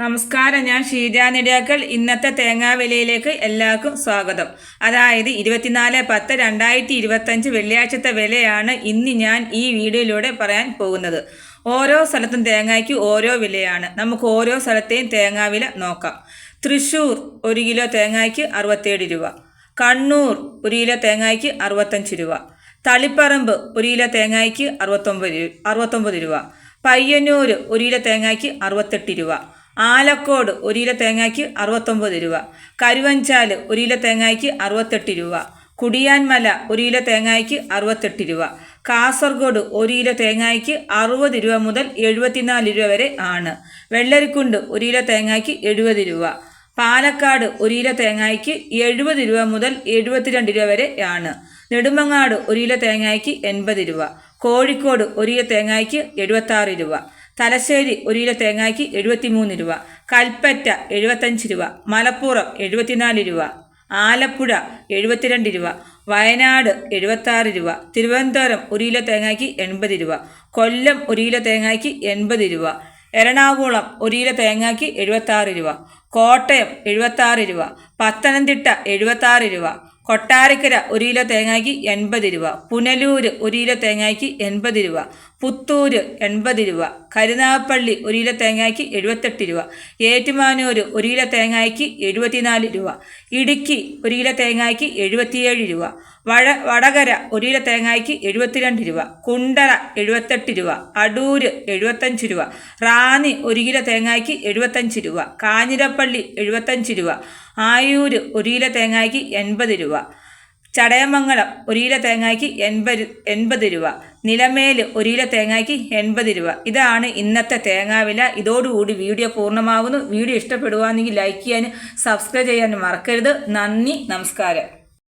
നമസ്കാരം ഞാൻ ഷീജ നെടിയാക്കൽ. ഇന്നത്തെ തേങ്ങാ വിലയിലേക്ക് എല്ലാവർക്കും സ്വാഗതം. അതായത് ഇരുപത്തിനാല് പത്ത് രണ്ടായിരത്തി ഇരുപത്തഞ്ച് വെള്ളിയാഴ്ചത്തെ വിലയാണ് ഇന്ന് ഞാൻ ഈ വീഡിയോയിലൂടെ പറയാൻ പോകുന്നത്. ഓരോ സ്ഥലത്തും തേങ്ങയ്ക്ക് ഓരോ വിലയാണ്. നമുക്ക് ഓരോ സ്ഥലത്തെയും തേങ്ങാ വില നോക്കാം. തൃശ്ശൂർ ഒരു കിലോ തേങ്ങയ്ക്ക് അറുപത്തേഴ് രൂപ. കണ്ണൂർ ഒരു കിലോ തേങ്ങയ്ക്ക് അറുപത്തഞ്ച് രൂപ. തളിപ്പറമ്പ് ഒരു കിലോ തേങ്ങയ്ക്ക് അറുപത്തൊമ്പത് അറുപത്തൊമ്പത് രൂപ. പയ്യന്നൂർ ഒരു കിലോ തേങ്ങയ്ക്ക് അറുപത്തെട്ട് രൂപ. ആലക്കോട് ഒരു കിലോ തേങ്ങയ്ക്ക് അറുപത്തൊമ്പത് രൂപ. കരുവഞ്ചാൽ ഒരു കിലോ തേങ്ങയ്ക്ക് അറുപത്തെട്ട് രൂപ. കുടിയാൻമല ഒരു കിലോ തേങ്ങയ്ക്ക് അറുപത്തെട്ട് രൂപ. കാസർഗോഡ് ഒരു കിലോ തേങ്ങയ്ക്ക് അറുപത് രൂപ മുതൽ എഴുപത്തിനാല് രൂപ വരെ ആണ്. വെള്ളരിക്കുണ്ട് ഒരു കിലോ തേങ്ങയ്ക്ക് എഴുപത് രൂപ. പാലക്കാട് ഒരു കിലോ തേങ്ങയ്ക്ക് എഴുപത് രൂപ മുതൽ എഴുപത്തിരണ്ട് രൂപ വരെ ആണ്. നെടുമങ്ങാട് ഒരു കിലോ തേങ്ങയ്ക്ക് എൺപത് രൂപ. കോഴിക്കോട് ഒരു കിലോ തേങ്ങയ്ക്ക് എഴുപത്താറ് രൂപ. തലശ്ശേരി ഒരു കിലോ തേങ്ങയ്ക്ക് എഴുപത്തിമൂന്ന് രൂപ കൽപ്പറ്റ എഴുപത്തഞ്ച് രൂപ മലപ്പുറം എഴുപത്തിനാല് രൂപ ആലപ്പുഴ എഴുപത്തിരണ്ട് രൂപ വയനാട് എഴുപത്താറ് രൂപ തിരുവനന്തപുരം ഒരു കിലോ തേങ്ങയ്ക്ക് എൺപത് രൂപ കൊല്ലം ഒരു കിലോ തേങ്ങയ്ക്ക് എൺപത് രൂപ എറണാകുളം ഒരു കിലോ തേങ്ങയ്ക്ക് എഴുപത്താറ് രൂപ കോട്ടയം എഴുപത്താറ് രൂപ പത്തനംതിട്ട എഴുപത്താറ് രൂപ കൊട്ടാരക്കര ഒരു കിലോ തേങ്ങയ്ക്ക് എൺപത് രൂപ പുനലൂർ ഒരു കിലോ തേങ്ങയ്ക്ക് എൺപത് രൂപ പുത്തൂര് എൺപത് രൂപ. കരുനാഗപ്പള്ളി ഒരു കിലോ തേങ്ങയ്ക്ക് എഴുപത്തെട്ട് രൂപ. ഏറ്റുമാനൂർ ഒരു കിലോ തേങ്ങയ്ക്ക് എഴുപത്തിനാല് രൂപ. ഇടുക്കി ഒരു കിലോ തേങ്ങയ്ക്ക് എഴുപത്തിയേഴ് രൂപ. വഴ വടകര ഒരു കിലോ തേങ്ങയ്ക്ക് എഴുപത്തിരണ്ട് രൂപ. കുണ്ടറ എഴുപത്തെട്ട് രൂപ. അടൂർ എഴുപത്തഞ്ച് രൂപ. റാന്നി ഒരു കിലോ തേങ്ങയ്ക്ക് എഴുപത്തഞ്ച് രൂപ. കാഞ്ഞിരപ്പള്ളി എഴുപത്തഞ്ച് രൂപ. ആയൂര് ഒരു കിലോ തേങ്ങയ്ക്ക് എൺപത് രൂപ. ചടയമംഗലം ഒരു കിലോ തേങ്ങയ്ക്ക് എൺപത് എൺപത് രൂപ. നിലമേൽ ഒരു കിലോ തേങ്ങയ്ക്ക് എൺപത് രൂപ. ഇതാണ് ഇന്നത്തെ തേങ്ങാവില ഇതോടുകൂടി വീഡിയോ പൂർണമാകുന്നു വീഡിയോ ഇഷ്ടപ്പെടുകയാണെങ്കിൽ ലൈക്ക് ചെയ്യാനും സബ്സ്ക്രൈബ് ചെയ്യാനും മറക്കരുത്. നന്ദി നമസ്കാരം.